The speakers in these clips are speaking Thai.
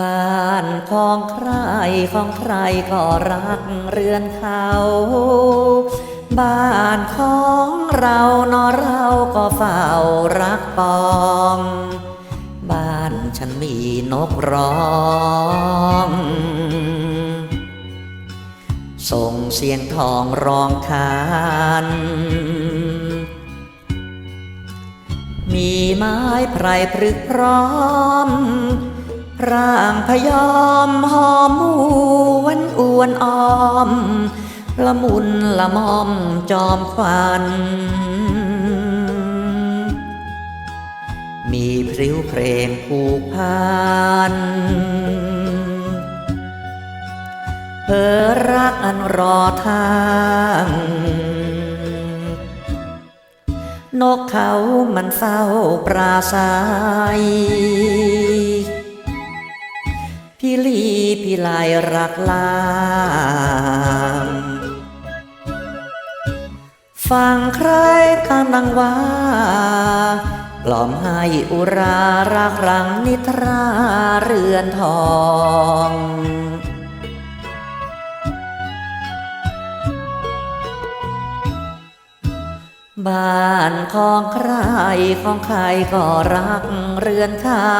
บ้านของใครของใครก็รักเรือนเขา บ้านของเราเนอเราก็เฝ้ารักปอง บ้านฉันมีนกร้องส่งเสียงทองร้องคานมีไม้ไพรพรึกพร้อม ร่างพยอมหอมหวนอวนออม ละมุนละมอมจอมควันมีพริ้วเพลงผูกพันเพอรักอันรอทางนกเขามันเฝ้าปราศัย พี่ลายรักลามฟังใครกำลังว่า กล่อมให้อุรารักรังนิทราเรือนทองบ้านของใครของใครก็รักเรือนเขา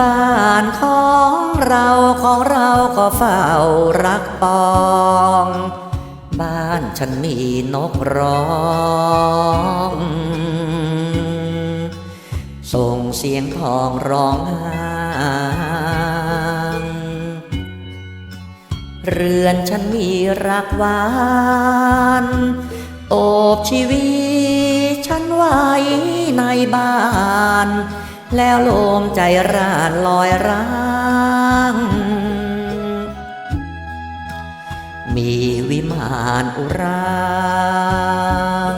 บ้านของเราของเราก็เฝ้ารักปอง บ้านฉันมีนกร้องส่งเสียงทองร้องไห้เรือนฉันมีรักหวานโอบชีวิตฉันไว้ในบ้าน แล้วโลมใจร่าลอยร่างมีวิมานอุราง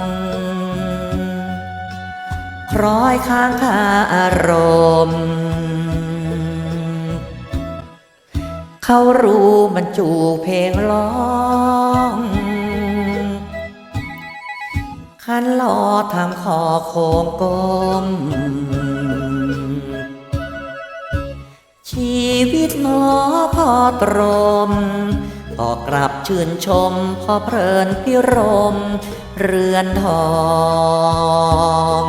คล้อยข้างคาอารมณ์ เขารู้มันจูเพลงร้อง ขันลอทำคอโคงกลมชีวิตหนอพอตรมพอกลับชื่นชมพอเพลินพิรม เรือนทอง